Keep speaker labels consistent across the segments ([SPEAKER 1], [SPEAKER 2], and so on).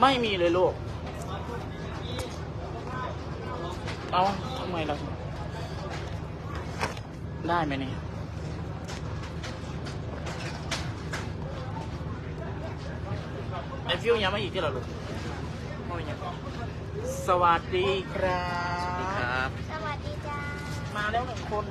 [SPEAKER 1] ไม่มีเลยลูก เอาทำไมล่ะ ได้ไหมเนี่ยไอฟิวยังไม่อีกที่เหราลูกไม่ยังสวัสดีครับ
[SPEAKER 2] ครับ
[SPEAKER 3] สวัสดีจ้า
[SPEAKER 1] มาแล้วหนึ่งคน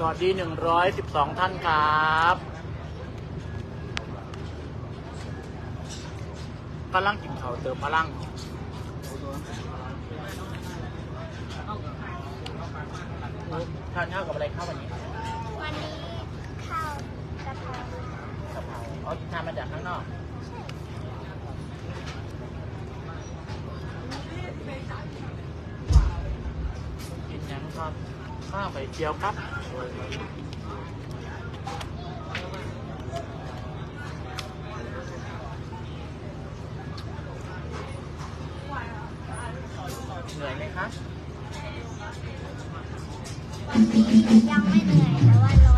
[SPEAKER 1] สวัสดีหนึ่งร้อยสิบสองท่านครับกำลังกินเขาวเติมพลังทานข้าวกับอะไรข้าววันนี้
[SPEAKER 3] วันนี้ข้าวกะเพรากะ
[SPEAKER 1] เพราอ๋อทานมาจากข้างนอกกินยังครับข้าวไข่เจียวครับ เหนื่อ
[SPEAKER 3] วันนี้ยังไม่เหนื่อยแต่ว่าร้อน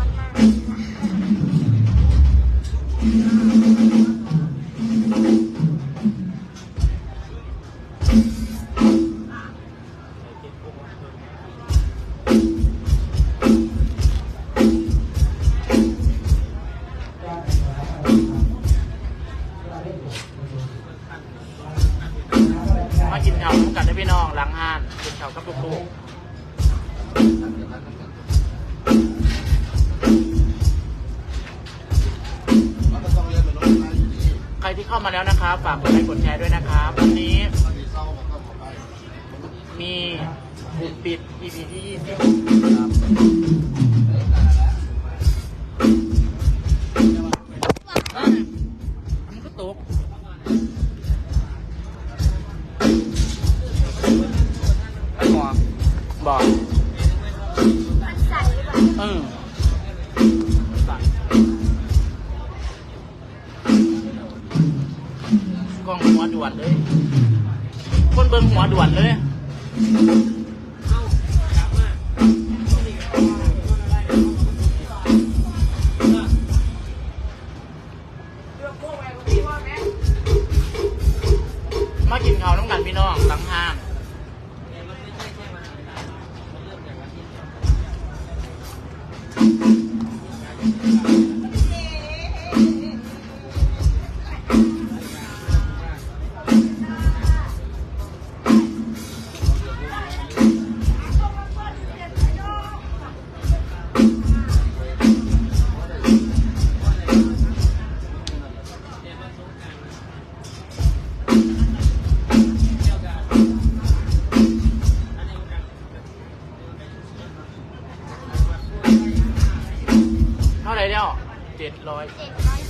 [SPEAKER 1] อยเจ็ดร้อย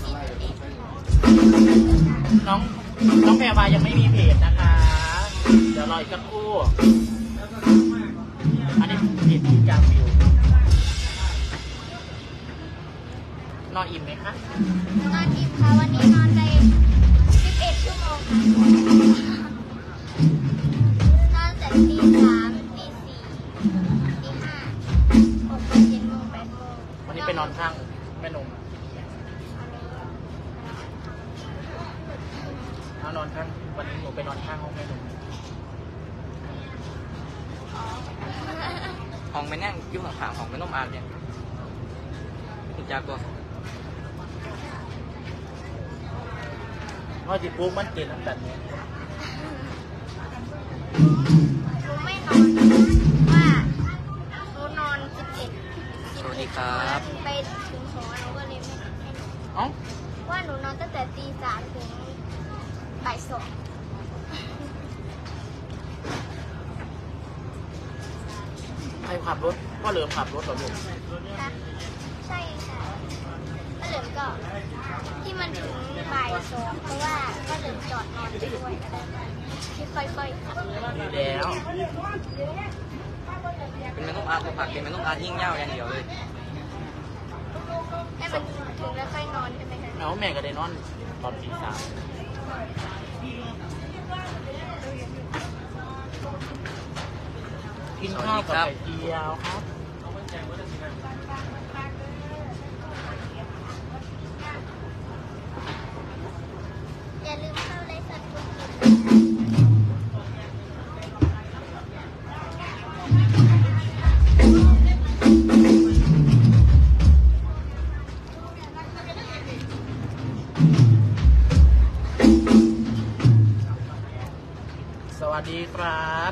[SPEAKER 1] น้องน้องแพรวายังไม่มีเพจนะคะ เดี๋ยวรออีกสักครู่ อันนี้เพจที่จางวิว นอนอิ่มไหมคะ
[SPEAKER 3] นอนอิ่มค่ะ วันนี้นอนไปสิบเอ็ดชั่วโมงค่ะนอนแต่ตีสามตีสี่ตีห้าหกโมงเจ็ดโมงแปดโมง
[SPEAKER 1] วันนี้ไปนอนข้างแม่นม เอานอนข้างวันนี้หนูไปนอนข้างห้องแม่นม
[SPEAKER 2] ห้องไม่นั่งอยุ่งห่างๆห้องไม่น้มอาบเนี่ยคุณจากตัว
[SPEAKER 1] เพราะจิปุ๊บมันเกินน้ำตัดเนี่ย
[SPEAKER 3] หนูไม่นอนว่าหนูนอนสิบเอ็ด
[SPEAKER 2] สวัสดีครับ
[SPEAKER 3] ไปถึงหอหนูก็เลยไม่ไม่นอน
[SPEAKER 1] เอ้า
[SPEAKER 3] ว่าหนูนอนตั้งแต่ตีสามถึง บ่ายสอง
[SPEAKER 1] ใครรขับรถพ่อเหลิมขับรถเหรอลูก
[SPEAKER 3] คะใช่ค่ะก็เหลือก็ที่มันถึงบ่ายสองเพราะว่าก็เหลือจอดนอนไปด้วยก็ได้ที่ค่อยๆขับ
[SPEAKER 1] ดีแล้ว
[SPEAKER 2] เป็นเมนูอาร์ตผักเป็นเมนูอาร์ตยิ่งเง่าอย่างเดียวเลย
[SPEAKER 3] ให้มันถึงแล้วค่อยนอนใช่ไหมคะ
[SPEAKER 1] เอาแม่ก็ได้นอนตอนตีสาม กินข้าวกับไข่เจียวครับ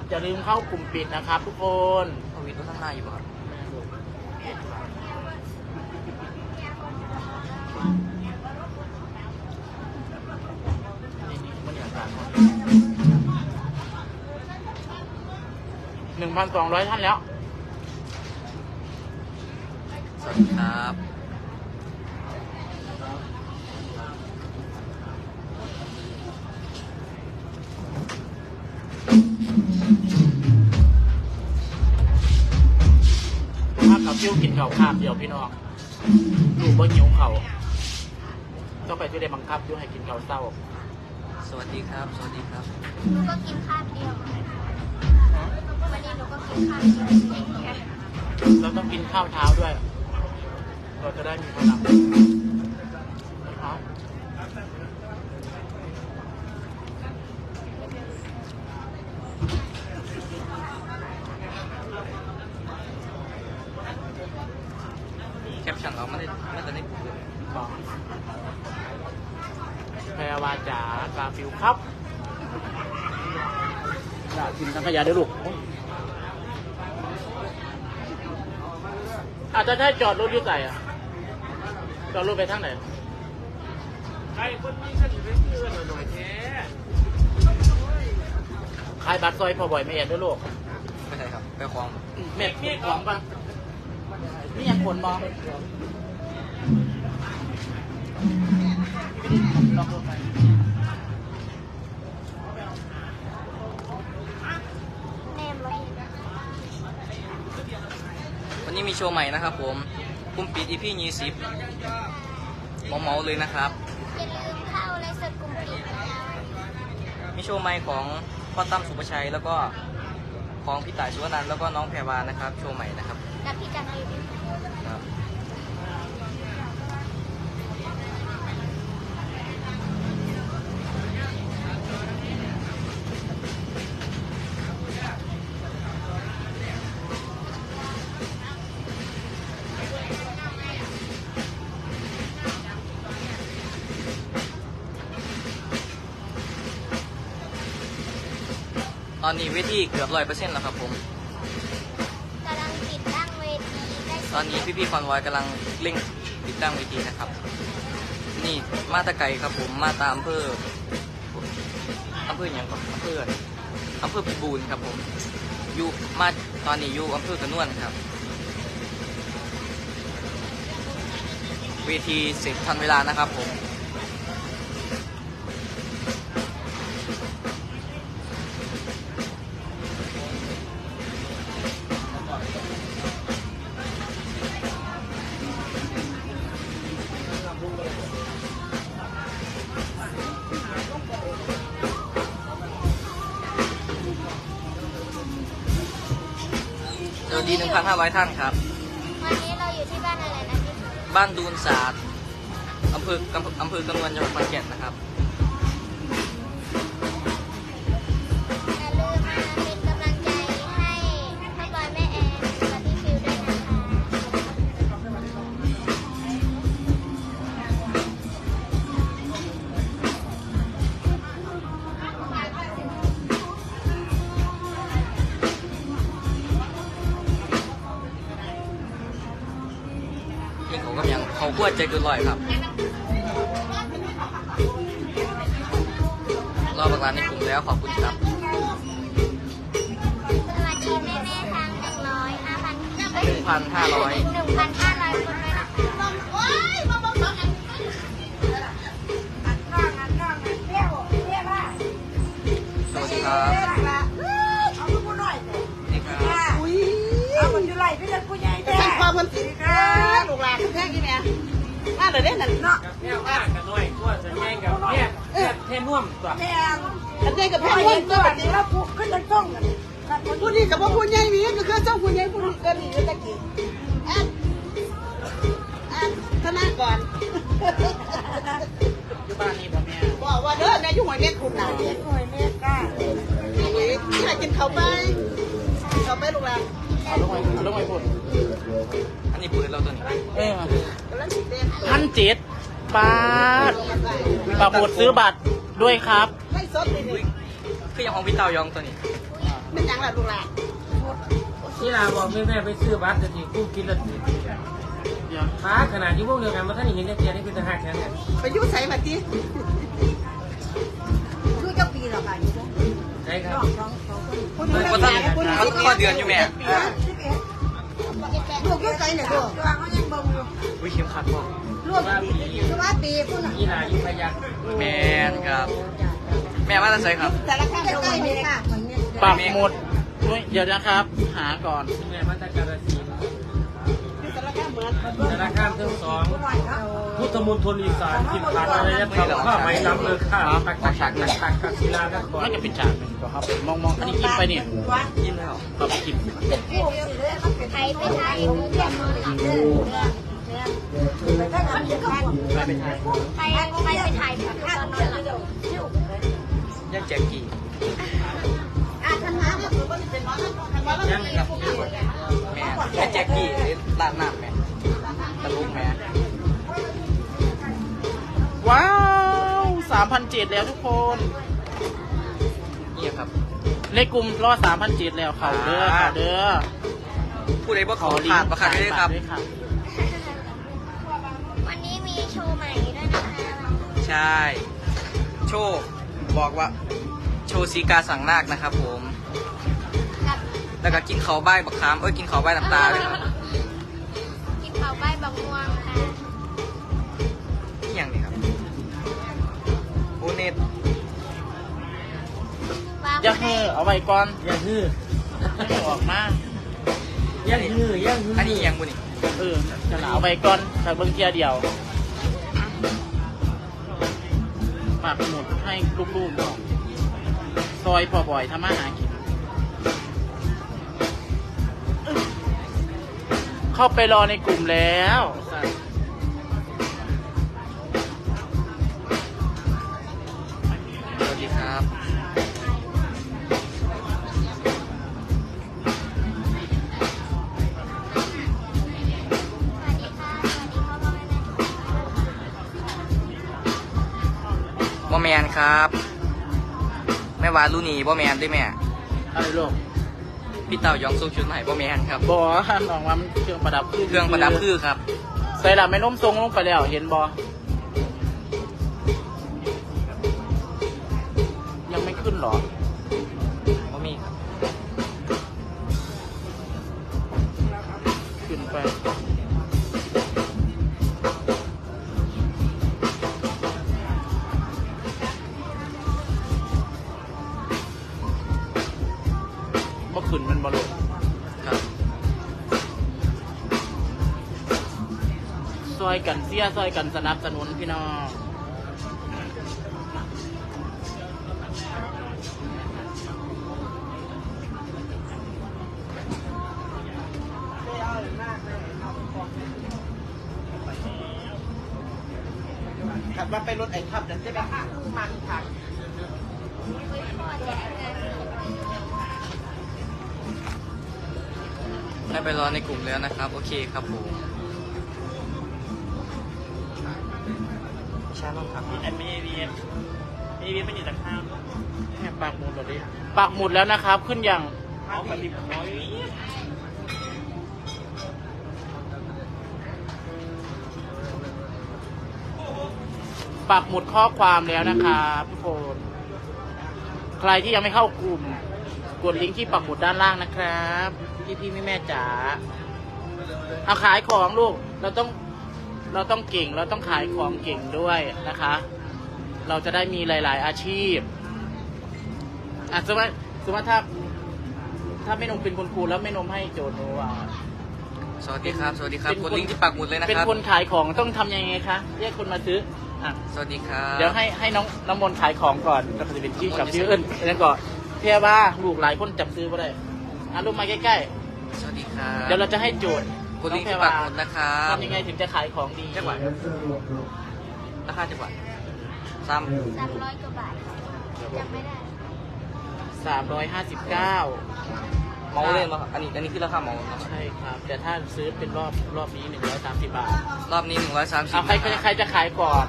[SPEAKER 3] อย่าลืมเข้าก
[SPEAKER 1] ลุ่มปิดนะครับทุกคน
[SPEAKER 2] เอาวิทย์รถข้างหน้าอยู่ป่ะครับ
[SPEAKER 1] นี่นี่บรรยากาศหนึ่งพันสองร้อยท่านแล้ว
[SPEAKER 2] สวัสดีครับ
[SPEAKER 1] กับฟิวกินข้าวคาบเดียวพี่น้องลูกบ่หิวเขาวต้องไปที่ได้บังคับฟิวให้กินข้าวเศร้า
[SPEAKER 2] สวัสดีครับ สวัสดีครับ
[SPEAKER 3] หนูก็กินข้าวเดียววันนี้หนูก็กินข้าวเดียวเหมือนกัน
[SPEAKER 1] เราต้องกินข้าวเช้าด้วย เราจะได้มีพลังนะครับ
[SPEAKER 2] แคปชั่นเราไม่ได้ไม่ได้ในกลุ่มเลย
[SPEAKER 1] ต่อแพรวาจ๋ากาฟิวครับ อย่ากินทั้งขยะเด้อลูก อาจจะใช่จอดรถอยุ่ใส่อะจอดรถไปทางไหน
[SPEAKER 4] ใครคนนี้ก็อยู่ในเพื่อนหน่อยแท้
[SPEAKER 1] ขายบัตรซอยพอบ่อยไม่เอ็นด้วยลูก
[SPEAKER 2] ไม่ใช่ครับไปคลอง
[SPEAKER 1] เม็ดของปะนี่ยังคนมองลองดูไป
[SPEAKER 3] แม่มาเห็น
[SPEAKER 2] วันนี้ มีโชว์ใหม่นะครับผมปุ่มปิดอีพียี่สิบเมาเมาๆเลยนะครับ
[SPEAKER 3] อย่าลืมเข้าไลฟ์สดกลุ่มปิดนะคะ
[SPEAKER 2] มีโชว์ใหม่ของพ่อตั้มสุภชัยแล้วก็ของพี่ต่ายสุวรรณแล้วก็น้องแพรวานะครับ โชว์ใหม่นะครับ
[SPEAKER 3] กับพี่จักรีน
[SPEAKER 2] ครับ วทีเกือบร้อยเปอร์เซ็นต์แล้วครับผม
[SPEAKER 3] กำลังติดตั้งเวทีได้
[SPEAKER 2] ตอนนี้พี่ๆคอนวอยกำลังเร่งติดตั้งเวทีนะครับ นี่มาตะไกรครับผมมาตามอำเภออำเภออย่างก่อนอำเภออำเภอพิบูลครับผมอยู่มาตอนนี้อยู่อำเภอกระนวนครับ เวทีเสร็จทันเวลานะครับผม 500 ท่านครับ
[SPEAKER 3] วันนี้เราอยู่ที่บ้านอะไรนะพี่
[SPEAKER 2] บ้านดูนศาสตร์อำเภออำเภอกำนวนจังหวัดขอนแก่นนะครับ
[SPEAKER 3] เขา
[SPEAKER 2] กวดใจเกินร้อยครับ รอบักร้านในกลุ่มแล้วขอบคุณครับ
[SPEAKER 3] สวัสดีแม่แม่ทั้งหนึ่งร้อยห้าพัน
[SPEAKER 2] หนึ่งพันห้าร้อย
[SPEAKER 3] หนึ่งพันห้าร้อยคนด้ยนะคะ
[SPEAKER 2] สวัสดีครับ
[SPEAKER 5] เอาลูกผู้น้อยเลย
[SPEAKER 2] นี่ครับ
[SPEAKER 5] อุ้ยเอามันอยู่ไหลพี่จะผู้ใหญ่แท้ความมันสิครับลูกหลานแท้กี่แม่ย มาเดี๋ยวได้นั่นเนาะ
[SPEAKER 4] แม่ว่ากันหน่อยตัวจะแย่งกับเนี่ยเนี่น่วมตัว
[SPEAKER 5] แม่อันนี้กับแม่คนตัวนี้แล้วผู้ขึ้นจะต้องกันผู้นี้กับว่าผู้ใหญ่มีก็คือเจ้าผู้ใหญ่ผู้นี้ก็มีอยู่ตะกี้แอนแอนธนาก่อน
[SPEAKER 1] อยู่บ้านนี่บ่แม่
[SPEAKER 5] บอกว่าเด้อแม่อยู่หัวเม็ดคุณน่ะเม็ดหัวเม็ดก้าที่ไหนกินเขาไปเขาไปลูกหลาน
[SPEAKER 1] เอาลงไปเอาลงไปพูด
[SPEAKER 2] อันนี้ปืนเราตัวนี้
[SPEAKER 1] เออ
[SPEAKER 5] แล้วสิเต้น
[SPEAKER 1] พันเจ็ดบาทปากหมุดซื้อบัตรด้วยครับ
[SPEAKER 5] ไม่สดเลยดิ
[SPEAKER 2] คือยังของพี่เตายองตัวนี้
[SPEAKER 5] เป็นยังล่ะลูกหลาน
[SPEAKER 4] นี่ลาบอกแม่แม่ไปซื้อบัตรจะทีกู้กินละที
[SPEAKER 1] เดี๋ยว
[SPEAKER 4] ฟ้าขนาดที่พวกเดียวกันมาท่านเห็นเนี่ยเจียนี่คือจะหักแขนกัน
[SPEAKER 5] ไปยุ่ใส่มาจีคือเจ้าปีหรอคะอยู่ตรง
[SPEAKER 4] ใช่ครับ
[SPEAKER 5] คน
[SPEAKER 2] เออก็ต้องเขาข้อเดือนอยู่แม่
[SPEAKER 5] ลูกยุ่ใส่เนี่ยลูกตัวเขายังบ่งอยู่
[SPEAKER 2] วิเข็มขัดบอก
[SPEAKER 5] ลูกคือว่าปีพุ่นอะ
[SPEAKER 4] นี่ลาอยู่พยัก
[SPEAKER 2] แมนครับ แม่ว่าจะใส่ครับ
[SPEAKER 5] แต่ละข้างใกล้ๆนี่ค่ะ
[SPEAKER 1] ปากหมุดด้วยเดี๋ยวนะครับ หาก่อน
[SPEAKER 4] แม่มาตะการสี
[SPEAKER 5] แต่ละข้างเหมือน
[SPEAKER 4] ธนาคารทั้งสองพุทธมณฑลอีสานกินผ่านอะไรยัดเขาข้าไม่ล้ำเลยข้าตักตักตักตักตักศิลาตักก่อน
[SPEAKER 1] น่าจะเป็นฉากหนึ่งก็ครับมองมองอันนี้กินไปเนี่ย
[SPEAKER 2] ยิ้มแล้ว
[SPEAKER 1] เราไปกิน
[SPEAKER 3] ไทยไปไทยเรียกมือหลังเด้อ
[SPEAKER 1] ไปไปไทย
[SPEAKER 3] ไทยไทยไปไทยแบบตอนนอนหลับ
[SPEAKER 2] ยังแจกกี่
[SPEAKER 5] อะทำงาเนี่ยคือว่าจะเป็นน้อยนะ
[SPEAKER 4] ยังครับ
[SPEAKER 2] แม่แม่แจกกี่ร้านน้ำแม่ ตะลุกแม่
[SPEAKER 1] ว้าวสามพันเจ็ดแล้วทุกคน
[SPEAKER 2] นี่ครับ
[SPEAKER 1] ในกลุ่มรอดสามพันเจ็ดแล้วเขาเด้อเขาเด้อ
[SPEAKER 2] ผู้ใดบ่ขอขาดประคัดด้วยครับ
[SPEAKER 1] ด้วยครับ
[SPEAKER 3] วันนี้มีโชว์ใหม่ด้วยนะคะ
[SPEAKER 2] ใช่ โชคบอกว่า โชว์สีกาสั่งนาคนะครับผม
[SPEAKER 3] กับ
[SPEAKER 2] แล้วก็กินเขาใบายบักขาม เอ้ย กินเขาใบายน้ำตาเลยครับ
[SPEAKER 3] กินข้าวใบบักม่วงค่ะ
[SPEAKER 2] นี่อย่างนี้ครับโอเนต
[SPEAKER 3] วาง
[SPEAKER 1] อย่าเฮ้อเอาไว้ก่อน
[SPEAKER 4] อย่าฮือ
[SPEAKER 1] ไม่ออกมา
[SPEAKER 4] อย่าฮืออย่าฮือ
[SPEAKER 2] อันนี้อย่างบุนี่
[SPEAKER 1] เออจะเอาไว้ก่อนถ้าเบิ่งเทียเดียวฝากหมุดให้ลูกๆหน่อยซอยพอบ่อยทำมาหากิน เข้าไปรอในกลุ่มแล้วสวั
[SPEAKER 2] สดีครับ
[SPEAKER 3] สวัสดีค่ะสวัสดีพ่อแมน
[SPEAKER 2] บ่แมนครับ แม่วาลูนีบ่แมนด้วยแม่
[SPEAKER 1] อะไรลูก
[SPEAKER 2] พี่เต่ายองส่งชุดมาให้บ่แมนครับ
[SPEAKER 1] บอหันออกมามันเครื่องประดับขึ้น
[SPEAKER 2] เครื่องประดับคือครับ
[SPEAKER 1] ใส่ละไม่น้มทรงลงไปแล้วเห็นบอ อยกันเสียซอยกันสนับสนุนพี่น้อง
[SPEAKER 5] ขับมาไปรถไอ้ขับนั่นใช่ไหมมันผัก
[SPEAKER 2] ได้ไปรอในกลุ่มแล้วนะครับ โอเคครับผม
[SPEAKER 1] ปากหมุดแบบนี้ปากหมุดแล้วนะครับ ขึ้นอย่าง
[SPEAKER 4] เอปฏิบัติน้อย
[SPEAKER 1] ปักหมุดข้อความแล้วนะครับทุกคนใครที่ยังไม่เข้ากลุ่ม กดลิงก์ที่ปักหมุดด้านล่างนะครับพี่พี่แม่แม่จ๋าเอาขายของลูก เราต้องเราต้องเก่ง เราต้องขายของเก่งด้วยนะคะ เราจะได้มีหลาย ๆ อาชีพ อะสมมติสมมติถ้า ถ้าแม่นมเป็นคุณครูแล้วแม่นมให้โจทย์หนูว่า
[SPEAKER 2] สวัสดีครับ สวัสดีครับ
[SPEAKER 1] เป็น
[SPEAKER 2] ก
[SPEAKER 1] คน
[SPEAKER 2] ดลิงก์ที่ปักหมุดเลยนะ
[SPEAKER 1] เป็น
[SPEAKER 2] ครับ
[SPEAKER 1] คนขายของต้องทำยังไงคะเรียกคนมาซื้ออะ
[SPEAKER 2] สวัสดีครับ
[SPEAKER 1] เดี๋ยวให้ให้น้องน้ำมนต์ขายของก่อนแล้วก็จะเป็นที่กับชื่อเอิญแล้วก็เพียว่าลูกหลายคนจำซื้อไ่ได้อะลูกมาใกล้
[SPEAKER 2] สวัสดีครับ
[SPEAKER 1] ๆ เดี๋ยวเราจะให้โจทย์
[SPEAKER 2] กดลิงก์ที่
[SPEAKER 1] น้อ
[SPEAKER 2] ปัก
[SPEAKER 1] แพร
[SPEAKER 2] หมุดนะครับ
[SPEAKER 1] ทำยังไงถึงจะขายของดี
[SPEAKER 2] จังหวะราคาจังหวะซ้
[SPEAKER 3] สามร้อยกว่าบาทจำไม่ได้
[SPEAKER 1] สามร้อยห้าสิบเก้าำ
[SPEAKER 2] เมาเล่นมาอันนี้อันนี้คือราคาเมาเนอะ
[SPEAKER 1] ใช่ครับ แต่ถ้าซื้อเป็นรอบรอบนี้หนึ่งร้อยสามสิบบาท
[SPEAKER 2] รอบนี้หนึ่งร้อยสามสิบ
[SPEAKER 1] เอาใครใครใครจะขายก่อน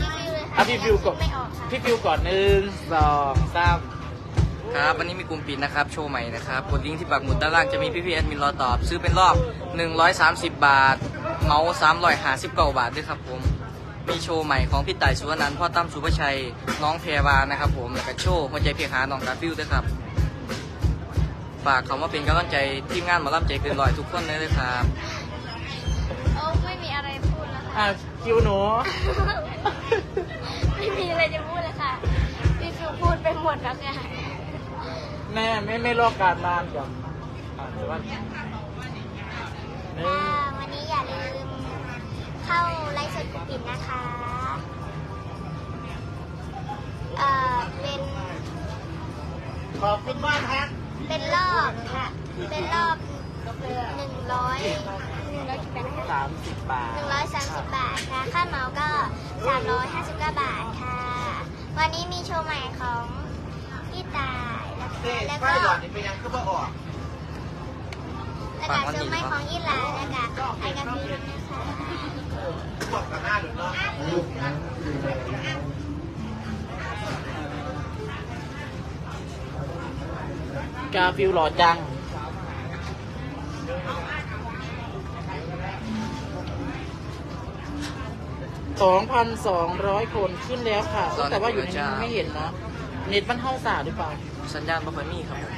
[SPEAKER 3] รีวิวเลย
[SPEAKER 1] อะพี่ฟิวก่อน
[SPEAKER 3] ไม่ออกค่ะ
[SPEAKER 1] พี่ฟิวก่อนหนึ่งสองสาม
[SPEAKER 2] ครับวันนี้มีกลุ่มปิดนะครับ โชว์ใหม่นะครับกดลิงก์ที่ปักหมุดด้านล่างจะมีพี่พีแอดมินรอตอบ ซื้อเป็นรอบ 130 บาท เมาส์359บาทด้วยครับผม มีโชว์ใหม่ของพี่ต่ายสุวรรณันท์พ่อตั้มสุภชัย น้องแพรวานะครับผมแล้วก็โชว์หัวใจเพียงหาน้องกาฟิลด้วยครับ ฝากเขามาเป็นกำลังใจทีมงานหมาล่ำใจเกินร้อยทุกคนเลยเลยครับ
[SPEAKER 3] โอ้ไม่มีอะไรพูดแล้วค่ะ
[SPEAKER 1] อะคิวหนู
[SPEAKER 3] ไม่มีอะไรจะพูดเลยค่ะ พี่ฟิวพูดไปหมดแล้วค่ะ
[SPEAKER 1] แม่ไม่ไม่ลอกการบ้านก่อนอะเดี๋ยวว่าหนึ่ง
[SPEAKER 3] อ่าวันนี้อย่าลืม เข้าไลฟ์สดกลุ่มปิดนะคะเอ่อเป็น
[SPEAKER 1] ขอบคุณมากครับ
[SPEAKER 3] เป็นรอบค่ะ เป็นรอบหนึ่งร้อยหนึ่งร้อยกี่บาทนะคะ
[SPEAKER 1] สามสิบบาท
[SPEAKER 3] หนึ่งร้อยสามสิบบาทค่ะ ค่าเหมาก็สามร้อยห้าสิบเก้าบาทค่ะ วันนี้มีโชว์ใหม่ของพี่ตายนะคะแล้วก็
[SPEAKER 1] เป็นยังคือว่าออก
[SPEAKER 3] แล้วก็โชว์ใหม่ของยี่หลานะคะไอ้กะทินะคะ
[SPEAKER 1] บอ กกันหน้าหรือเนาะกาฟิลหล่อจัง สองพันสองร้อยคนขึ้นแล้วค่ะ แต่ว่าอยู่ในนี้ไม่เห็นเนาะ เน็ตมันเท่าสาหรือเปล่า
[SPEAKER 2] สัญญาณบ่ค่อยมีครับผม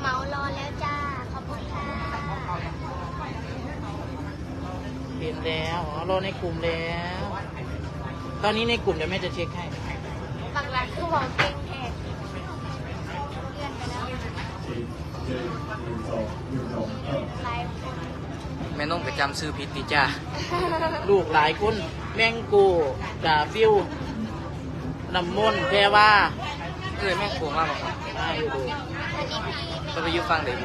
[SPEAKER 3] เหมารอแล้วจ้า ขอบคุณค่ะ
[SPEAKER 1] เห็น แล้วอ๋อรอในกลุ่มแล้ว ตอนนี้ในกลุ่มเดี๋ยวแม่จะเช็คให้
[SPEAKER 3] บางร้านคือบอกเก่งแทนเลื่อนไปแล้วไลฟ์
[SPEAKER 2] แม่นุ่มก็จำซื้อผิดติจ้า
[SPEAKER 1] ลูกหลายคนแมงกูกาฟิวน้ำมนต์แพรว่า
[SPEAKER 2] เอ้ยแม่งโกงมากบ่ครับ
[SPEAKER 1] อ่าอยู่ดู
[SPEAKER 3] วันนี้พี่
[SPEAKER 2] ก็ไปอยุฟังเด็ก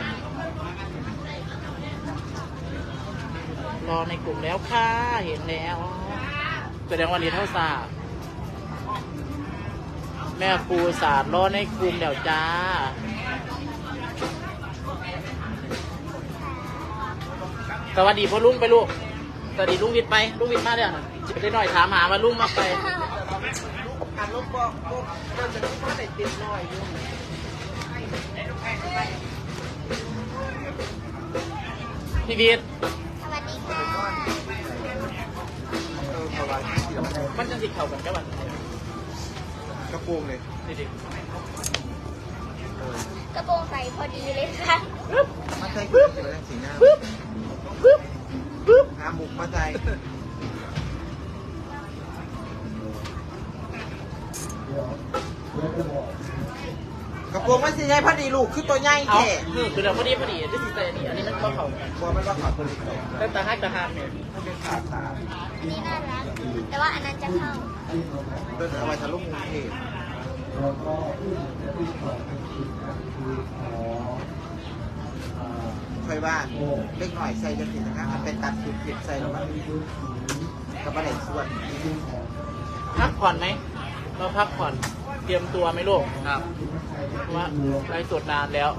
[SPEAKER 1] รอในกลุ่มแล้วค่ะ เห็นแล้วแสดงวันนี้เท่าสาแม่ครูศาสตร์รอในกลุ่มเดี๋ยวจ้าสวัสดีพ่อลุงไปลูกสวัสดีลุงวิทย์ไปลุงวิทย์มาเดี๋ยวจะไปได้หน่อยถามหาว่าลุงมาไป
[SPEAKER 5] อันลูกบอกลูกเริ่มจะพูดได้ติดหน่อยอยู่
[SPEAKER 1] พี่วิทย์ มันจะสิเข่ากันกับวัน
[SPEAKER 6] กระโปรงเลย
[SPEAKER 1] นี่ดิ
[SPEAKER 3] กระโปรงใส่พอดีเลยค่ะ
[SPEAKER 6] มาใส่กุ๊บเลยสีหน้า
[SPEAKER 1] ปึ๊บปึ๊บปึ๊บ
[SPEAKER 6] หาหมุกมาใส่ก ระโปรงมันสีใหญ่พอดีลูกคือตัวใหญ่
[SPEAKER 1] เอา
[SPEAKER 6] แค่
[SPEAKER 1] คือคือเราพอดีพอดีที่สิใส่อันนี้อันนี้มันก็เข่ากัน
[SPEAKER 6] บัวมันก็ขาดตัวนี้
[SPEAKER 1] แต่ตาฮักตาฮานเนี่ย
[SPEAKER 6] มันเป็นขาดตา
[SPEAKER 3] อันนี้น่ารัก แต่ว่าอันนั้นจะเข้า
[SPEAKER 6] เดินเอาไว้ทะลุกรุงเทพค่อยว่าเล็กหน่อยใส่จะผิดนะครับมันเป็นตัดผิดผิดใส่แล้วมันกับประเด็นส่วน
[SPEAKER 1] พักผ่อนไหม เราพักผ่อน เตรียมตัวไหมลูก
[SPEAKER 2] ครับ
[SPEAKER 1] เพราะ ว่าไลฟ์สดนานแล้ว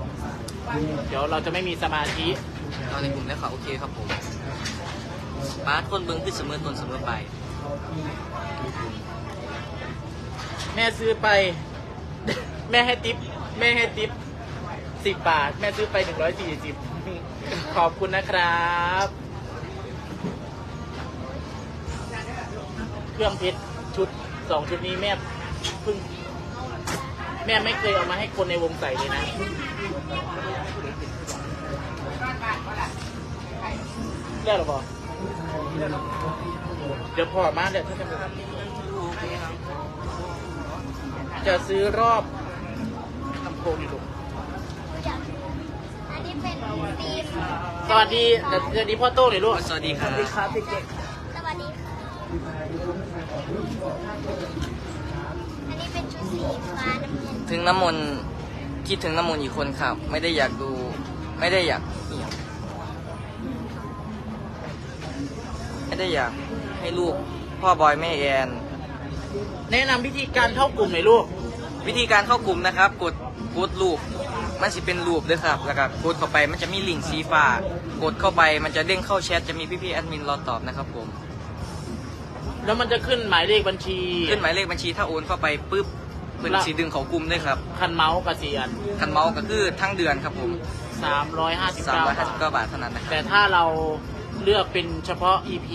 [SPEAKER 1] เดี๋ยวเราจะไม่มีสมาธิ
[SPEAKER 2] เอาในกลุ่มได้ค่ะโอเคครับผมปาร์ตคนเบิ้งคือเสมอต้นเสมอปลาย
[SPEAKER 1] แม่ซื้อไป แม่ให้ติปแม่ให้ติปสิบบาท แม่ซื้อไปหนึ่งร้อยสี่สิบขอบคุณนะครับ เครื่องเพชรชุดสองชุดนี้แม่เพิ่ง แม่ไม่เคยเอามาให้คนในวงใส่เลยนะได้หรอปอเดี๋ยวพอมาเดี๋ยวถ้าจะจะซื้อรอบลำโพงอยู่ลูก
[SPEAKER 3] อยากอันนี้เป็นฟิล์ม
[SPEAKER 1] สวัสดีเดี๋ยวสวัสดีพ่อโต้หน่อยลูก
[SPEAKER 2] สวัสดีครับ
[SPEAKER 5] ครับเด็ก
[SPEAKER 3] สวัสดีค่ะอันนี้เป็นชุดสีฟ้าน้ำเงิน
[SPEAKER 2] ถึงน้ำมนต์คิดถึงน้ำมนต์อีกคนครับ ไม่ได้อยากดู ไม่ได้อยากเหี่ยวไม่ได้อยากให้ลูกพ่อบอยแม่แอน
[SPEAKER 1] แนะนำวิธีการเข้ากลุ่มหน่อยลูก
[SPEAKER 2] วิธีการเข้ากลุ่มนะครับ กดกดรูป มันจะเป็นรูปด้วยครับ แล้วก็กดเข้าไปมันจะมีลิงก์สีฟ้ากดเข้าไปมันจะเด้งเข้าแชทจะมีพี่ๆแอดมินรอตอบนะครับผม
[SPEAKER 1] แล้วมันจะขึ้นหมายเลขบัญชี
[SPEAKER 2] ขึ้นหมายเลขบัญชีถ้าโอนเข้าไปปุ๊บ เพิ่นสีดึงเขากลุ่มด้วยครับ
[SPEAKER 1] คันเมาส์กับเสียน
[SPEAKER 2] คันเมาส์ก็คือทั้งเดือนครับผม
[SPEAKER 1] 359
[SPEAKER 2] 359
[SPEAKER 1] บาท
[SPEAKER 2] บาทเท่านั้นนะครับ
[SPEAKER 1] แต่ถ้าเราเลือกเป็นเฉพาะ EP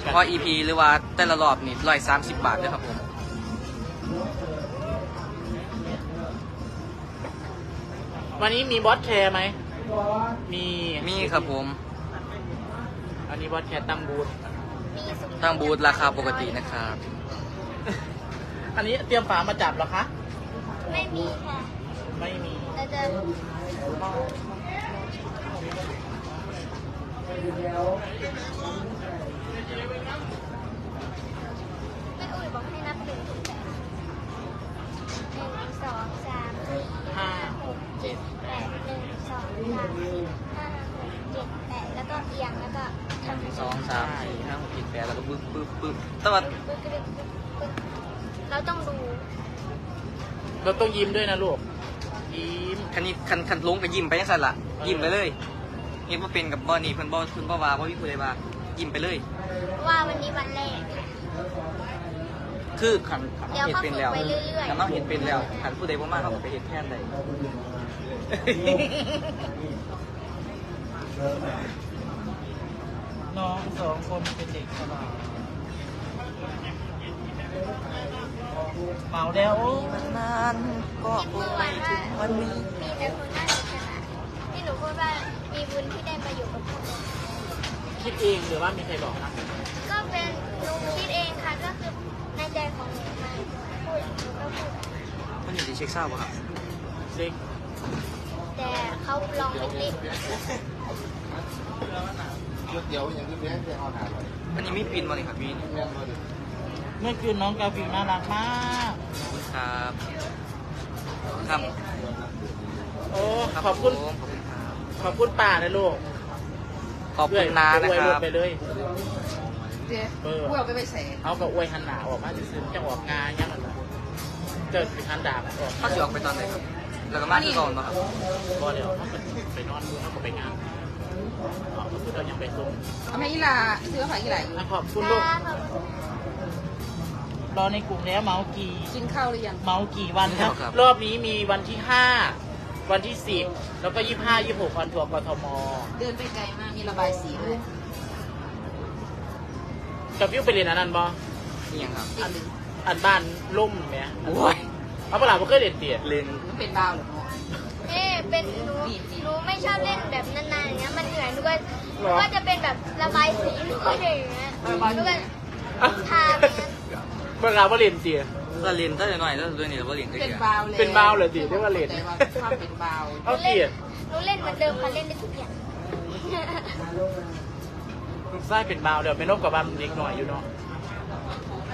[SPEAKER 2] เฉพาะ EP หรือว่าแต่ละรอบนี่ร้อยสามสิบบาทด้วยครับผม
[SPEAKER 1] วันนี้มีบอสแคร์ไหม มี
[SPEAKER 2] มีครับผม
[SPEAKER 1] อันนี้บอสแคร์ตั้งบูธ
[SPEAKER 3] มีสุ่ม
[SPEAKER 2] ตั้งบูธราคาปกตินะครับ
[SPEAKER 1] อันนี้เตรียมฝามาจับเหรอคะ
[SPEAKER 3] ไม่มีค่ะ
[SPEAKER 1] ไม่มี
[SPEAKER 3] เราจะแม่อุ้ยบอกให้นับหนึ่งถึงแปดหนึ่งสองสามสี่ห้าหกเจ็ดแปดหนึ่งสองสามสี่ห้าหกเจ็ดแปดแล้วก็เอียงแล้วก็ทำ
[SPEAKER 2] สองสามสี่ห้าหกเจ็ดแปดแล้วก็ปึ๊บปึ๊บปึ๊บแต่ว่า
[SPEAKER 3] ปึ๊กปึ๊กปึ๊กปึ๊กเราต้องดู
[SPEAKER 1] เรา ต้องยิ้มด้วยนะลูก ยิ้ม
[SPEAKER 2] คันนี้คันคันลงก็ยิ้มไปยังสั่นละยิ้มไปเลยเห็นว่าเป็นกับบอนี่เพิ่นบอเพิ่นบอว่าบ่มีผู้ใดว่ายิ้มไปเลย
[SPEAKER 3] ว่าวันนี้วันแรก
[SPEAKER 2] คือขัน
[SPEAKER 3] เดี๋ยว
[SPEAKER 2] เห็นเป็นแล้ว
[SPEAKER 3] เขาฝึกไปเรื่อยๆ
[SPEAKER 2] ขันเราเห็นเป็นแล้วขันผู้ใดบ่มาเขาก็ไปเห็นแค่ใด
[SPEAKER 1] น้องสองคนเป็นเด็กฉลาดเมาแล้ว
[SPEAKER 2] น นานก็คงไม่ถึงวันนี้
[SPEAKER 3] มีแต่คนน่าจะฉลาดที่หนูพูดว่ามีบุญที่ได้มาอยู่กับพวกเรา
[SPEAKER 1] คิดเองหรือว่ามีใครบอกนะ
[SPEAKER 3] ก็เป็นหนูคิดเองค่ะก็คือในใจของหนูมาพูดหนูก็พูด
[SPEAKER 2] มันอยู่ที่เช็คทราบป่ะครับ
[SPEAKER 1] เด็ก
[SPEAKER 3] แต่เขาลองเล็ก
[SPEAKER 6] เดี๋ยวอย่างนี้แม่จะเอาหาไป
[SPEAKER 2] อันนี้มีปินมาเลยครับมีน
[SPEAKER 6] แม่มาดิ
[SPEAKER 1] เมื่อคืนน้องกาฟิวน่ารักมาก
[SPEAKER 2] ขอบคุณครับ ครับ
[SPEAKER 1] โอ้
[SPEAKER 2] ครับ
[SPEAKER 1] ขอบคุณ
[SPEAKER 2] ผมขอบคุณครับ
[SPEAKER 1] ขอบคุณป่านะลูก
[SPEAKER 2] ขอบคุณนานะครับ
[SPEAKER 1] ไปเลย
[SPEAKER 5] เจ๊
[SPEAKER 1] เออ
[SPEAKER 5] พวกเราไปไปใส่
[SPEAKER 1] เอากับอวยหันหนาออกมาซื้อๆจะออกงานยังไงล่ะเกิดเป็นหันดาบออก
[SPEAKER 2] เขาจะออกไปตอนไหนครับ แล้วก็มาที่ก่อนเนาะครับ
[SPEAKER 1] ก็เดี๋ยวเขาก็ไปนอนดูเขาก็ไปงานอ๋อก็คือเรายังไปส่ง
[SPEAKER 5] เอาแม่อีหลาซื้อฝากอีหลาอยู่
[SPEAKER 1] อะขอบ
[SPEAKER 3] ๆ
[SPEAKER 1] คุณลูก
[SPEAKER 3] จ้าขอบคุณ
[SPEAKER 1] รอในกลุ่มแล้วเมาส์กี่
[SPEAKER 5] กินข้าวหรือยัง
[SPEAKER 1] เมาส์กี่วันครับ รอบนี้มีวันที่ห้าวันที่สิบแล้วก็ยี่ห้ายี่หกวันทัวร์กทม
[SPEAKER 5] เดินไปไกลมากมีระบายสีด้วย
[SPEAKER 1] กับฟิวไปเรียนอันนั้นบ่
[SPEAKER 2] นี่ยังครับ
[SPEAKER 5] จริงหรือ
[SPEAKER 1] อันบ้านล่มเนี่ย
[SPEAKER 2] โอ้ย
[SPEAKER 1] เอาเปล่าผมเคยเรียนเตียด
[SPEAKER 2] เล่น
[SPEAKER 5] มันเป็นดาวเหรอเนาะ
[SPEAKER 3] เอ๊ะเป็นหนูหนูไม่ชอบเล่นแบบนานๆอย่างเงี้ยมันเหนื่อยหนูก็หนูก็จะเป็นแบบระบายสีหนูก็จะอย่างเงี้ยหนูก็ทาไปงั้น
[SPEAKER 1] เมื่อเราเรียนเตียด
[SPEAKER 2] ถ้าเล่นถ้าหน่อยถ้าด้วยนี่เราก็เล่นได้
[SPEAKER 5] เป็น
[SPEAKER 2] เยอะ
[SPEAKER 5] บาวเลย
[SPEAKER 1] เป็นบาวเหรอดิเรียกว่าเลน
[SPEAKER 5] แต่ว่าชอบเป็นบาว
[SPEAKER 1] เอาเตียด
[SPEAKER 3] หนูเล่นเหมือนเดิมค่ะเล่นได้ทุกอย่าง
[SPEAKER 1] ลูกไส้เป็นบาวเดี๋ยวแม่นมกับบ้านเด็กหน่อยอยู่เนาะ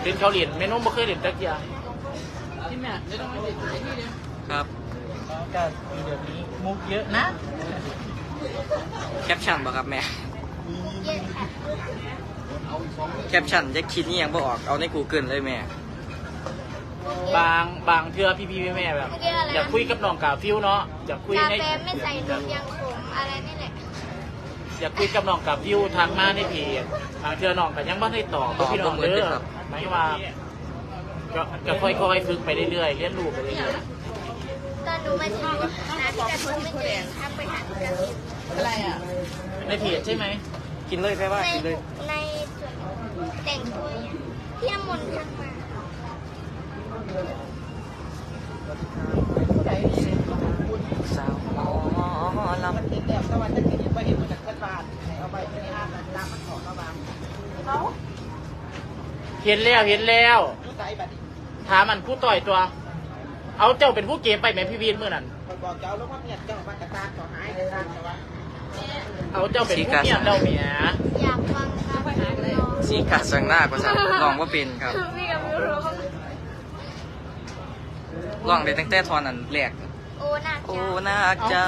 [SPEAKER 1] เรียนเขาเรียนแม่นมบ่เคยเรียนตะเกียบ
[SPEAKER 5] ที่แม่จะต้องไปเด็ดไอ้นี่เลย
[SPEAKER 2] ครับ
[SPEAKER 1] ก็มีเดี๋ยวนี้มุกเยอะนะ
[SPEAKER 2] แคปชั่นบ่ครับแม่
[SPEAKER 3] เย็นค่ะ
[SPEAKER 2] แคปชั่นจะคิดนี่ยังบ่ออกเอาใน Google เลยแม่
[SPEAKER 1] บางบางเทื่อพี่พี่แม่ๆแบบอยากคุยกับน้องกาฟิวเนาะอยากคุย
[SPEAKER 3] กา
[SPEAKER 1] ใน
[SPEAKER 3] แฟไม่ใส่นมยังขมอะไรนี่แหละ
[SPEAKER 1] อยากคุยกับน้องกาฟิวทางมาในเพจบางเทื่อน้องก็ยังบ่ได้ตอบ
[SPEAKER 2] ตอบ
[SPEAKER 1] พี่น้อง
[SPEAKER 2] บ่เหมือน
[SPEAKER 1] เด้
[SPEAKER 2] เดิ
[SPEAKER 1] อ
[SPEAKER 2] มครับ
[SPEAKER 1] หมายว่าก็ก็ค่อยๆฝึกไปเรื่อยๆเรียนรู้ไปเรื่อย
[SPEAKER 3] ตอนหนูมาถึงหาพี่กระทุ้ไม่เจอทักไปหาพี่กระทุ้
[SPEAKER 5] อะไรอะ
[SPEAKER 1] ๆในเพจใช่ไหม
[SPEAKER 2] กินเลยแค่ว่า
[SPEAKER 3] ใน
[SPEAKER 2] กินเลย
[SPEAKER 3] ในส่วน แต่งตัวอย่างพี่น้ำมนต์ทักมา
[SPEAKER 5] ผู้ใดนี่บุญ
[SPEAKER 2] สาวหมอล
[SPEAKER 5] มันเห็นแล้วแต่ว่าจะกินไปเห็นมาจากเพื่อนบ้านให้เอาไปในอาบน้ำมันขอเข้าบ้านเขา
[SPEAKER 1] เห็นแล้วเห็นแล้ว
[SPEAKER 5] ผู้ใดบัดนี้
[SPEAKER 1] ถามมันผู้ต่อยตัว เอาเจ้าเป็นผู้เกมไปไหมพี่วีนเมื่อนั้น
[SPEAKER 5] คนบอกเจ้าแล้วว่าเมียเจ้าบ้านกระตากต่อหายกระตากแต่ว่า
[SPEAKER 1] เอาเจ้าเป็นผู้เมียเราเมีย
[SPEAKER 3] อยากฟังการร้องำ
[SPEAKER 2] สีกัดสังหน้าก็สั่งลองว่าเป็นครับ
[SPEAKER 3] พี่กับมิวร้อง
[SPEAKER 2] ลองได้ตั้งแต่ทอนนั้นแรก
[SPEAKER 3] โอ้น่า
[SPEAKER 2] โอ้
[SPEAKER 3] จะ
[SPEAKER 2] นาคจ้า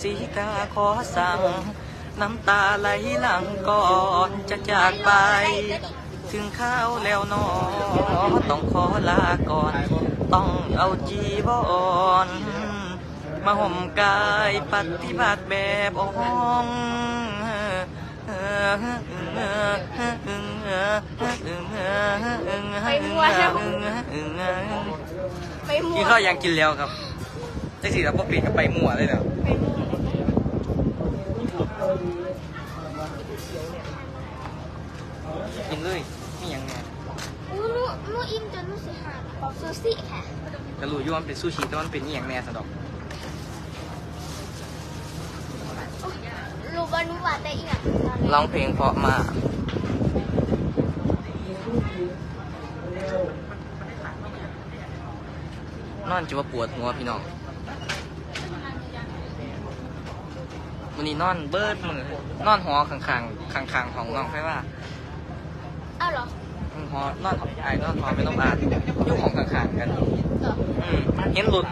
[SPEAKER 2] สีกาขอสั่ง น้ำตาไหลหลังก่อนจะจากไป ถึงข้าวแล้วหนอต้องขอลาก่อน ต้องเอาจีบอนมาห่มกายปฏิบัติแบบอ่อง
[SPEAKER 3] ไปมั่
[SPEAKER 2] กิ
[SPEAKER 3] วน
[SPEAKER 2] ข้าวยังกินแล้วครับจังสีแล้วก็ปีกกับไปมั่วเลยเนาะ
[SPEAKER 3] ไปมั่ว
[SPEAKER 2] กินเลยนี่ยังไง
[SPEAKER 3] อู้นูนูอิ่มจนนูสิหาซูซี่ค่ะ
[SPEAKER 2] กระรู้อยุ่ว่ามันเป็นซูชิแต่มันเป็นนี่ยังแน่สะดอก
[SPEAKER 3] รู้ว่านูว่าแต่อีกอย่าง
[SPEAKER 2] ร้องเพลงเพราะมากนอนจะว่าปวดหัวพี่น้องวันนี้นอนเบิดมือนอนหอข้างๆข้างๆของน้องไฟว่า
[SPEAKER 3] อ้าวเหรอ
[SPEAKER 2] หอนอนไอ้นอนหอไม่ต้องอ่านอยู่ของข้างๆกัน
[SPEAKER 3] เหรอ
[SPEAKER 2] อืมเห็นรถ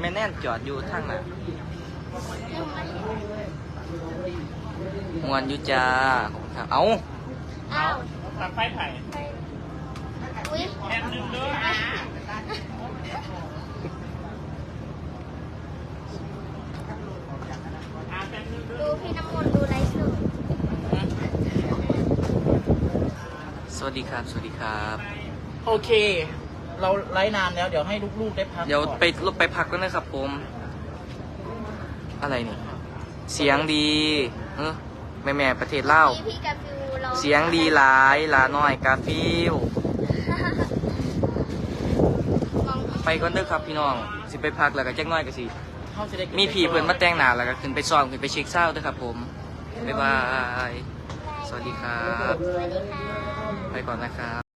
[SPEAKER 2] ไม่แน่นจอดอยู่ทางน่ะ
[SPEAKER 3] ลื มมาเห็น
[SPEAKER 2] มวนอยู่จ้าขอบคุณครับ เอ้า
[SPEAKER 3] อ้าว
[SPEAKER 1] ตัดไฟไผ่
[SPEAKER 3] ไปอุ้ย
[SPEAKER 1] แอบนึงด้วย
[SPEAKER 3] ดูพี่น้ำมนต์ดูไลฟ์สด
[SPEAKER 2] สวัสดีครับ สวัสดีครับ
[SPEAKER 1] โอเค เราไล่นานแล้ว เดี๋ยวให้ลูกๆได้พัก
[SPEAKER 2] เดี๋ยว
[SPEAKER 1] ก่อน
[SPEAKER 2] ไปลบไปพักกันนะครับผม อะไรนี่ เสียงดีเออ แม่แม่ๆประเทศลาว
[SPEAKER 3] พี่พี่กับฟิวร้อง
[SPEAKER 2] เสียงดีหลายหลาน้อยกาฟิว
[SPEAKER 3] มอง
[SPEAKER 2] ไปก่อนเด้อครับพี่น้องสิไปพักแล้วก็แจ้งน้อยก็สิ
[SPEAKER 1] เขาจะได้กิน
[SPEAKER 2] มีผีเพิ่นมาแต่งหน้าแล้วก็ขึ้นไปซ้อมขึ้นไปเช็คเศร้าด้วยครับผมบ๊ายบาย สวัสดีครับ
[SPEAKER 3] สวัสดีค่ะ
[SPEAKER 2] ไปก่อนนะครับ